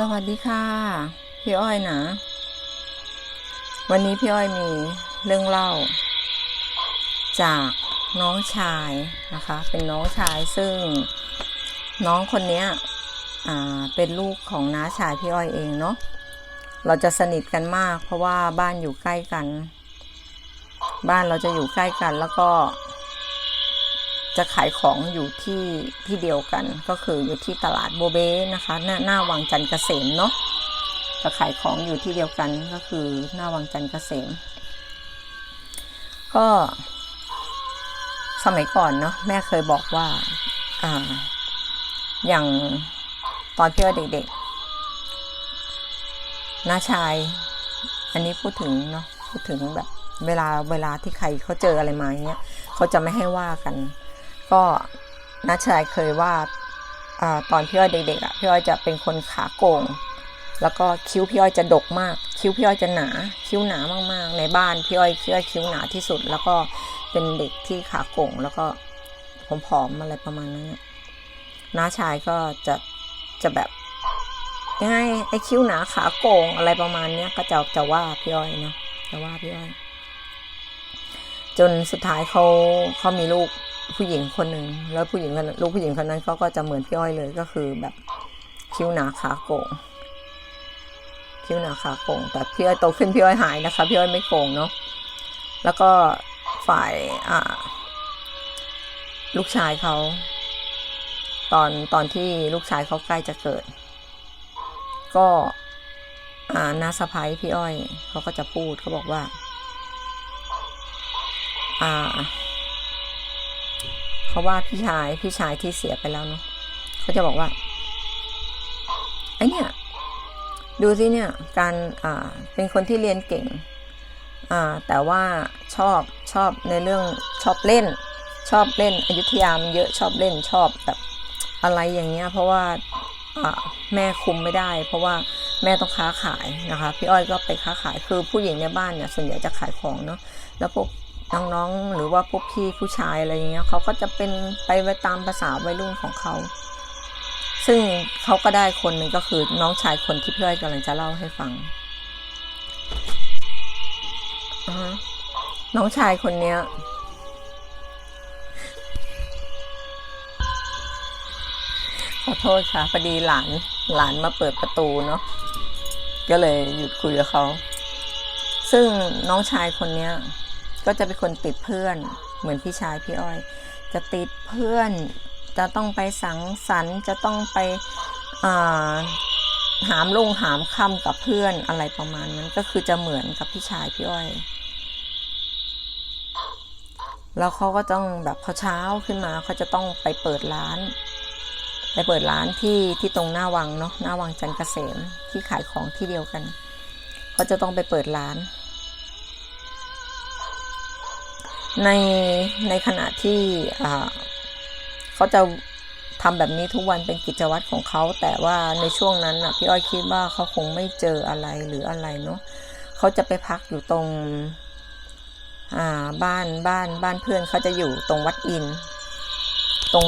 สวัสดีค่ะ พี่อ้อยนะ วันนี้พี่อ้อยมีเรื่องเล่า จากน้องชายนะคะ เป็นน้องชายซึ่งน้องคนนี้เป็นลูกของน้าชายพี่อ้อยเองเนาะเราจะสนิทกันมาก เพราะว่าบ้านอยู่ใกล้กัน บ้านเราจะอยู่ใกล้กันแล้วก็ จะขายของอยู่ที่ที่เดียวกัน ก็คืออยู่ที่ตลาดโบเบ้นะคะ หน้าหน้าวังจันทร์เกษมเนาะจะขายของอยู่ที่เดียวกันก็คือหน้าวังจันทร์เกษม ก็สมัยก่อนเนาะแม่เคยบอกว่าอ่า อย่างตอนพี่ว่าเด็กๆน้าชาย อันนี้พูดถึงเนาะพูดถึงแบบเวลาเวลาที่ใครเขาเจออะไรมาอย่างเงี้ยเขาจะไม่ให้ว่ากัน ก็น้าชายเคยว่าอตอนพี่อ้อยเด็กๆอะพี่อ้อยจะเป็นคนขาโกงแล้วก็คิ้วพี่อ้อยจะดกมาก คิ้วพี่อ้อยจะหนา คิ้วหนามากๆ ในบ้านพี่อ้อยพี่อ้อยคิ้วหนาที่สุด แล้วก็เป็นเด็กที่ขาโกงแล้วก็ผอมๆอะไรประมาณนั้นน้าชายก็จะจะแบบยังไงไอ้คิ้วหนาขาโกงอะไรประมาณเนี้ยก็จะจะว่าพี่อ้อยเนาะจะว่าพี่อ้อย จนสุดท้ายเขาเขามีลูก ผู้หญิงคนหนึ่งแล้วผู้หญิงคนลูกผู้หญิงคนนั้นเขาก็จะเหมือนพี่อ้อยเลยก็คือแบบคิ้วหนาขาโก่งคิ้วหนาขาโก่งแต่พี่อ้อยโตขึ้นพี่อ้อยหายนะคะพี่อ้อยไม่โก่งเนาะแล้วก็ฝ่ายอ่าลูกชายเขาตอนตอนที่ลูกชายเขาใกล้จะเกิด ก็อ่านาสะพ้ายพี่อ้อยเขาก็จะพูดเขาบอกว่า อ่า เขาว่าพี่ชายพี่ชายที่เสียไปแล้วเนาะเขาจะบอกว่าไอเนี่ยดูสิเนี่ยการอ่าเป็นคนที่เรียนเก่งอ่าแต่ว่าชอบชอบในเรื่องชอบเล่น ชอบเล่นอยุธยามเยอะชอบเล่นชอบแบบอะไรอย่างเงี้ยเพราะว่าอ่าแม่คุมไม่ได้ เพราะว่าแม่ต้องค้าขายนะคะ พี่อ้อยก็ไปค้าขายคือผู้หญิงในบ้านเนี่ยส่วนใหญ่จะขายของเนาะแล้วพวก น้องๆหรือว่าพวกพี่ผู้ชายอะไรอย่างเงี้ยเขาก็จะเป็นไปไว้ตามภาษาวัยรุ่นของเขา ซึ่งเขาก็ได้คนหนึ่งก็คือน้องชายคนที่เพื่อนกำลังจะเล่าให้ฟังน้องชายคนเนี้ยขอโทษค่ะพอดีหลานหลานมาเปิดประตูเนาะก็เลยหยุดคุยกับเขา ซึ่งน้องชายคนเนี้ย ก็จะเป็นคนติดเพื่อนเหมือนพี่ชายพี่อ้อย จะติดเพื่อน จะต้องไปสังสรรค์จะต้องไปาหามลงหามค่ำกับเพื่อนอะไรประมาณนั้นก็คือจะเหมือนกับพี่ชายพี่อ้อยแล้วเขาก็ต้องแบบพอเช้าขึ้นมาเขาจะต้องไปเปิดร้าน ไปเปิดร้านที่ที่ตรงหน้าวังเนาะหน้าวังจันเกษมที่ขายของที่เดียวกันเขาจะต้องไปเปิดร้าน ในในขณะที่เขาจะทำแบบนี้ทุกวันเป็นกิจวัตรของเขา แต่ว่าในช่วงนั้นอะพี่อ้อยคิดว่าเขาคงไม่เจออะไรหรืออะไรเนาะเขาจะไปพักอยู่ตรงบ้านบ้านบ้านเพื่อนเขาจะอยู่ตรงวัดอิน ตรง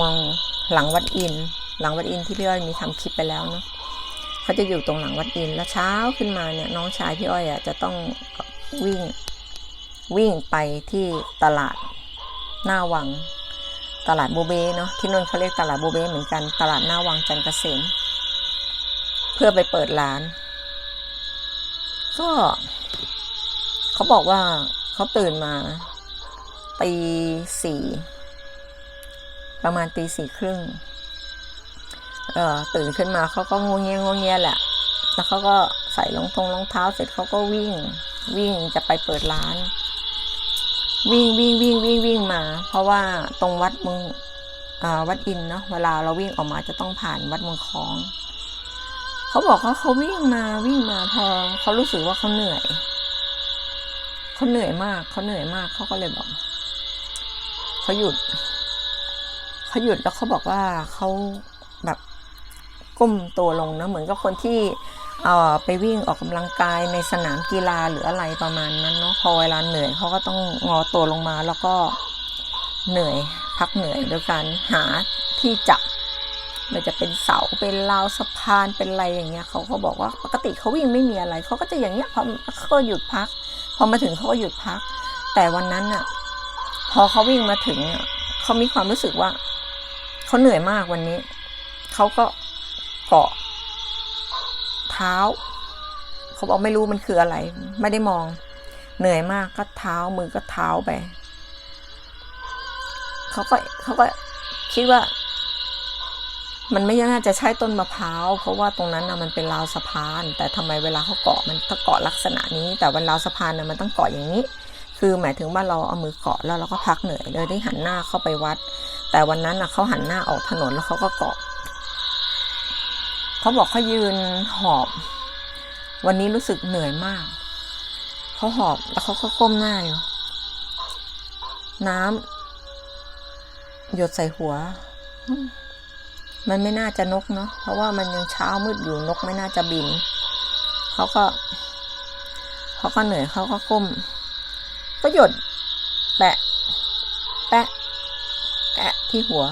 หลังวัดอิน หลังวัดอินที่พี่อ้อยมีทำคลิปไปแล้วเนาะเขาจะอยู่ตรงหลังวัดอินแล้วเช้าขึ้นมาเนี่ยน้องชายพี่อ้อยอะจะต้องวิ่ง วิ่งไปที่ตลาดหน้าวัง ตลาดโบเบ้เนาะที่นนท์เขาเรียกตลาดโบเบ้เหมือนกันตลาดหน้าวังจันเกษมเพื่อไปเปิดร้าน ก็เขาบอกว่าเขาตื่นมาตีสี่ประมาณตีสี่ครึ่งเออตื่นขึ้นมาเขาก็งวงเงี้ยงวงเงี้ยแหละ แล้วเขาก็ใส่รองทงรองเท้าเสร็จเขาก็วิ่งวิ่งจะไปเปิดร้าน วิ่งวิ่งวิ่งวิ่งวิ่งมา เพราะว่าตรงวัดมึงวัดอินเนาะเวลาเราวิ่งออกมาจะต้องผ่านวัดเมืองคอง เขาบอกว่าเขาวิ่งมาวิ่งมาพอเขารู้สึกว่าเขาเหนื่อยเขาเหนื่อยมากเขาเหนื่อยมากเขาก็เลยบอกเขาหยุดเขาหยุดแล้วเขาบอกว่าเขาแบบก้มตัวลงนะเหมือนกับคนที่ ไปวิ่งออกกำลังกายในสนามกีฬาหรืออะไรประมาณนั้นเนาะพอเวลาเหนื่อยเขาก็ต้องงอตัวลงมาแล้วก็เหนื่อยพักเหนื่อยโดยการหาที่จับมันจะเป็นเสาเป็นราวสะพานเป็นอะไรอย่างเงี้ยเขาก็บอกว่าปกติเขาวิ่งไม่มีอะไรเขาก็จะอย่างเงี้ยพอเขาหยุดพัก พอมาถึงเขาก็หยุดพัก แต่วันนั้นอะพอเขาวิ่งมาถึงอะเขามีความรู้สึกว่าเขาเหนื่อยมากวันนี้เขาก็เกาะ เท้าเขาบอกไม่รู้มันคืออะไร ไม่ได้มอง เหนื่อยมากก็เท้ามือก็เท้าไปเขาก็เขาก็คิดว่า มันไม่น่าจะใช่ต้นมะพร้าวเพราะว่าตรงนั้นนะมันเป็นราวสะพาน แต่ทำไมเวลาเขาเกาะมันถ้าเกาะลักษณะนี้ แต่วันราวสะพานน่ะมันต้องเกาะอย่างนี้ คือหมายถึงว่าเราเอามือเกาะแล้วเราก็พักเหนื่อยเลยได้หันหน้าเข้าไปวัด แต่วันนั้นนะเขาหันหน้าออกถนนแล้วเขาก็เกาะ เขาบอกเขายืนหอบ วันนี้รู้สึกเหนื่อยมาก เขาหอบแล้วเขาก็ก้มหน้าอยู่ น้ำหยดใส่หัว มันไม่น่าจะนกเนาะเพราะว่ามันยังเช้ามืดอยู่นกไม่น่าจะบิน เขาก็เขาก็เหนื่อยเขาก็ก้ม ก็หยดแปะ แปะ แปะที่หัว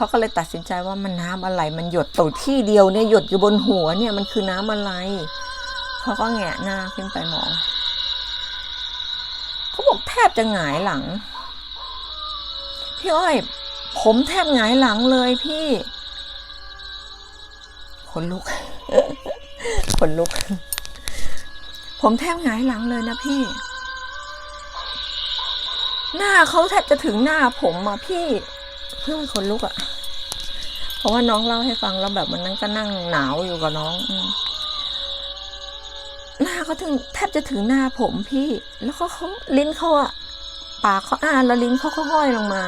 เขาก็เลยตัดสินใจว่ามันน้ำอะไร มันหยดตรงที่เดียวเนี่ยหยดอยู่บนหัวเนี่ยมันคือน้ำอะไร เขาก็แงะหน้าขึ้นไปมอง เขาบอกแทบจะหงายหลัง พี่อ้อย ผมแทบหงายหลังเลยพี่ขนลุกขนลุก ผมแทบหงายหลังเลยนะพี่ หน้าเขาแทบจะถึงหน้าผมอะพี่ เพื่อนขนลุกอะเพราะว่าน้องเล่าให้ฟังแล้วแบบมันนั่งก็นั่งหนาวอยู่กับน้องอหน้าเขาถึงแทบจะถึงหน้าผมพี่ แล้วก็เขาลิ้นเขาอะปากเขาอ้านแล้วลิ้นเขาก็ห้อยลงมา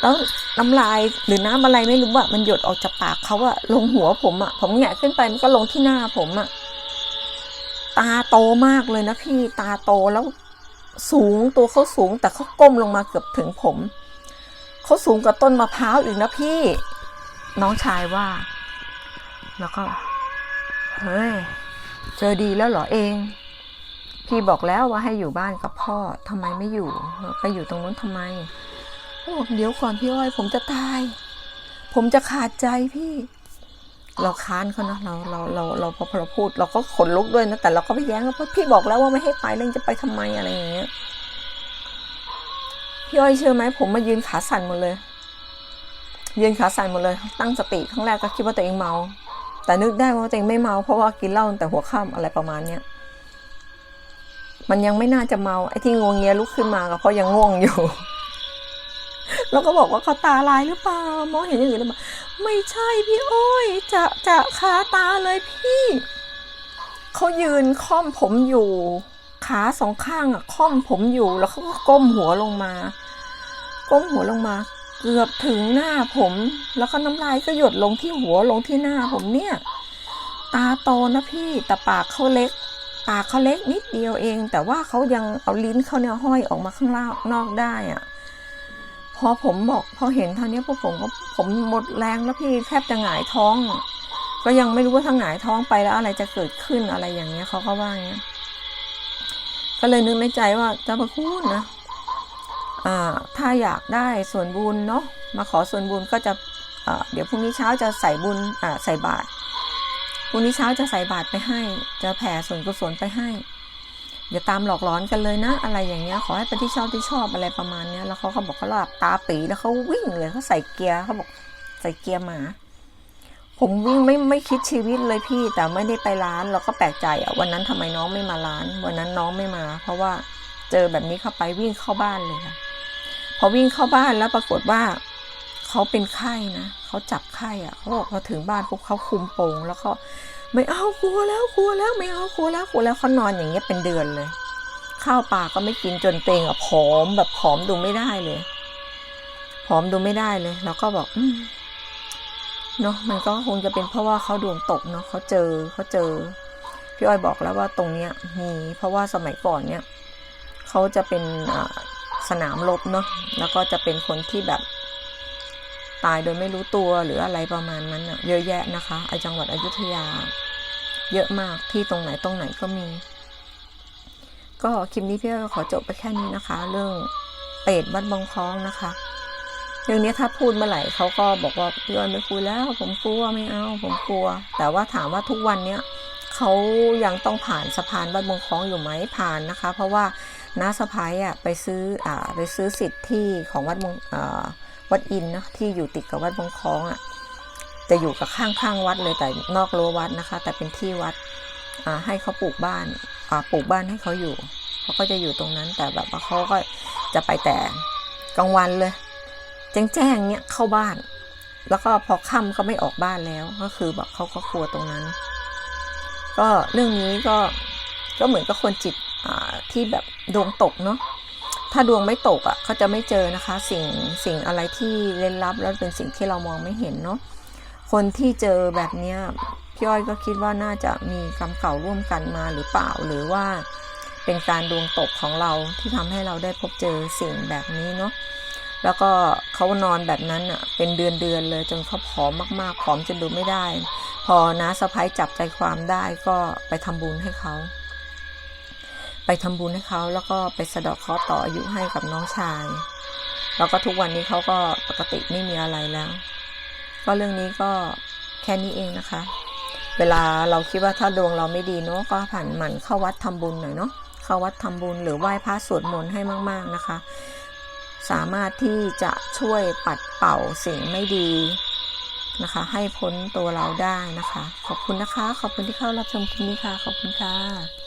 แล้วน้ำลายหรือน้ำอะไรไม่รู้อะมันหยดออกจากปากเขาอะลงหัวผมอะผมแงะขึ้นไปมันก็ลงที่หน้าผมอะตาโตมากเลยนะพี่ตาโตแล้วสูงตัวเขาสูงแต่เขาก้มลงมาเกือบถึงผม เขาสูงกว่าต้นมะพร้าวอีกนะพี่ น้องชายว่า แล้วก็ เฮ้ย เจอดีแล้วเหรอเอง พี่บอกแล้วว่าให้อยู่บ้านกับพ่อทำไมไม่อยู่ ไปอยู่ตรงนู้นทำไมเขาบอกเดี๋ยวก่อนพี่อ้อย ผมจะตาย ผมจะขาดใจพี่ เราค้านเขานะเราเราเราเราพอเราพูด เราก็ขนลุกด้วยนะแต่เราก็ไปแย้งว่าพี่บอกแล้วว่าไม่ให้ไปเรื่องจะไปทำไมอะไรอย่างเงี้ย พี่อ้อยเชื่อไหมผมมายืนขาสั่นหมดเลย ยืนขาสั่นหมดเลย ตั้งสติครั้งแรกก็คิดว่าตัวเองเมา แต่นึกได้ว่าตัวเองไม่เมาเพราะว่ากินเหล้าแต่หัวค่ำอะไรประมาณเนี้ยมันยังไม่น่าจะเมาไอ้ที่งวงเงียลุกขึ้นมาก็เพราะยังง่วงอยู่ แล้วก็บอกว่าเขาตาลายหรือเปล่ามองเห็นอย่างอื่นหรือเปล่าไม่ใช่พี่อ้อยจะจะคาตาเลยพี่เขายืนค่อมผมอยู่ ขาสองข้างอะค่อมผมอยู่แล้วเขาก็ก้มหัวลงมา ก้มหัวลงมา เกือบถึงหน้าผม แล้วก็น้ำลายก็หยดลงที่หัวลงที่หน้าผมเนี่ย ตาโตนะพี่แต่ปากเขาเล็ก ปากเขาเล็กนิดเดียวเอง แต่ว่าเขายังเอาลิ้นเขาเนี่ยห้อยออกมาข้างล่างนอกได้อะพอผมบอกพอเห็นเท่านี้พวกผมก็ผมหมดแรงแล้วพี่แทบจะหงายท้อง ก็ยังไม่รู้ว่าถ้าหงายท้องไปแล้วอะไรจะเกิดขึ้นอะไรอย่างเงี้ยเขาก็ว่าอย่างเงี้ย ก็เลยนึกในใจว่าเจ้าพระคุณนะอ่าถ้าอยากได้ส่วนบุญเนาะมาขอส่วนบุญก็จะเดี๋ยวพรุ่งนี้เช้าจะใส่บุญใส่บาตรพรุ่งนี้เช้าจะใส่บาตรไปให้ จะแผ่ส่วนกุศลไปให้อย่าตามหลอกหลอนกันเลยนะ อะไรอย่างเงี้ยขอให้ไปที่ชอบที่ชอบอะไรประมาณเนี้ยแล้วเขาก็บอกเขาหลับตาปีแล้วเขาวิ่งเลยเขาใส่เกียร์เขาบอกใส่เกียร์หมา ผมวิ่งไม่ไม่คิดชีวิตเลยพี่ แต่ไม่ได้ไปร้านเราก็แปลกใจอะวันนั้นทำไมน้องไม่มาร้าน วันนั้นน้องไม่มา เพราะว่าเจอแบบนี้เข้าไปวิ่งเข้าบ้านเลยค่ะพอวิ่งเข้าบ้านแล้วปรากฏว่าเขาเป็นไข้นะเขาจับไข้อะเขาบอกพอถึงบ้านปุ๊บเขาคุมโปงแล้วก็ไม่เอากลัวแล้วกลัวแล้วไม่เอากลัวแล้วกลัวแล้วเขานอนอย่างเงี้ยเป็นเดือนเลย ข้าวปลาก็ไม่กินจนเตงอะผอมแบบผอมดูไม่ได้เลยผอมดูไม่ได้เลย แล้วก็บอกอื เนาะมันก็คงจะเป็นเพราะว่าเขาดวงตกเนาะเขาเจอเขาเจอ พี่อ้อยบอกแล้วว่าตรงเนี้ยมีเพราะว่าสมัยก่อนเนี่ยเขาจะเป็นสนามรบเนาะแล้วก็จะเป็นคนที่แบบตายโดยไม่รู้ตัวหรืออะไรประมาณนั้นอะเยอะแยะนะคะไอจังหวัดอยุธยา เยอะมากที่ตรงไหนตรงไหนก็มี ก็คลิปนี้พี่อ้อยขอจบไปแค่นี้นะคะ เรื่องเป็ดวัดบางคล้องนะคะ เรื่องนี้ถ้าพูดเมื่อไหร่เขาก็บอกว่าพี่อ้อยไม่คุยแล้ว ผมกลัวไม่เอา ผมกลัว แต่ว่าถามว่าทุกวันเนี้ยเขายังต้องผ่านสะพานวัดบงคล้องอยู่ไหมผ่านนะคะ เพราะว่าน้าสะพ้ายอะไปซื้ออ่าไปซื้อสิทธิ์ที่ของวัดบงวัดอินนะที่อยู่ติดกับวัดบงคล้องอะจะอยู่กับข้างๆวัดเลยแต่นอกรั้ววัดนะคะ แต่เป็นที่วัดอ่าให้เขาปลูกบ้านอ่าปลูกบ้านให้เขาอยู่เขาก็จะอยู่ตรงนั้นแต่แบบว่าเขาก็จะไปแต่กลางวันเลย แจ้งๆเนี่ยเข้าบ้าน แล้วก็พอค่ำก็ไม่ออกบ้านแล้ว ก็คือแบบเขาก็กลัวตรงนั้น ก็เรื่องนี้ก็ก็เหมือนกับคนจิตที่แบบดวงตกเนาะถ้าดวงไม่ตกอะ่ะเขาจะไม่เจอนะคะ สิ่งสิ่งอะไรที่เล่นลับแล้วเป็นสิ่งที่เรามองไม่เห็นเนาะคนที่เจอแบบเนี้ยพี่อ้อยก็คิดว่าน่าจะมีกรรมเก่าร่วมกันมาหรือเปล่าหรือว่าเป็นการดวงตกของเราที่ทำให้เราได้พบเจอสิ่งแบบนี้เนาะ แล้วก็เขานอนแบบนั้นอะเป็นเดือนเดือนเลยจนเขาผอมมากๆผอมจนดูไม่ได้ พอน้าสะพ้ายจับใจความได้ก็ไปทำบุญให้เขา ไปทำบุญให้เขาแล้วก็ไปสะดาะเคราะห์ต่ออายุให้กับน้องชาย แล้วก็ทุกวันนี้เขาก็ปกติไม่มีอะไรแล้ว ก็เรื่องนี้ก็แค่นี้เองนะคะ เวลาเราคิดว่าถ้าดวงเราไม่ดีเนาะก็ผ่านหมั่นเข้าวัดทำบุญหน่อยเนาะเข้าวัดทำบุญหรือไหว้พระสวดมนต์ให้มาก ๆนะคะ สามารถที่จะช่วยปัดเป่าสิ่งไม่ดีนะคะ ให้พ้นตัวเราได้นะคะ ขอบคุณนะคะ ขอบคุณที่เข้ารับชมคลิปนี้ค่ะ ขอบคุณค่ะ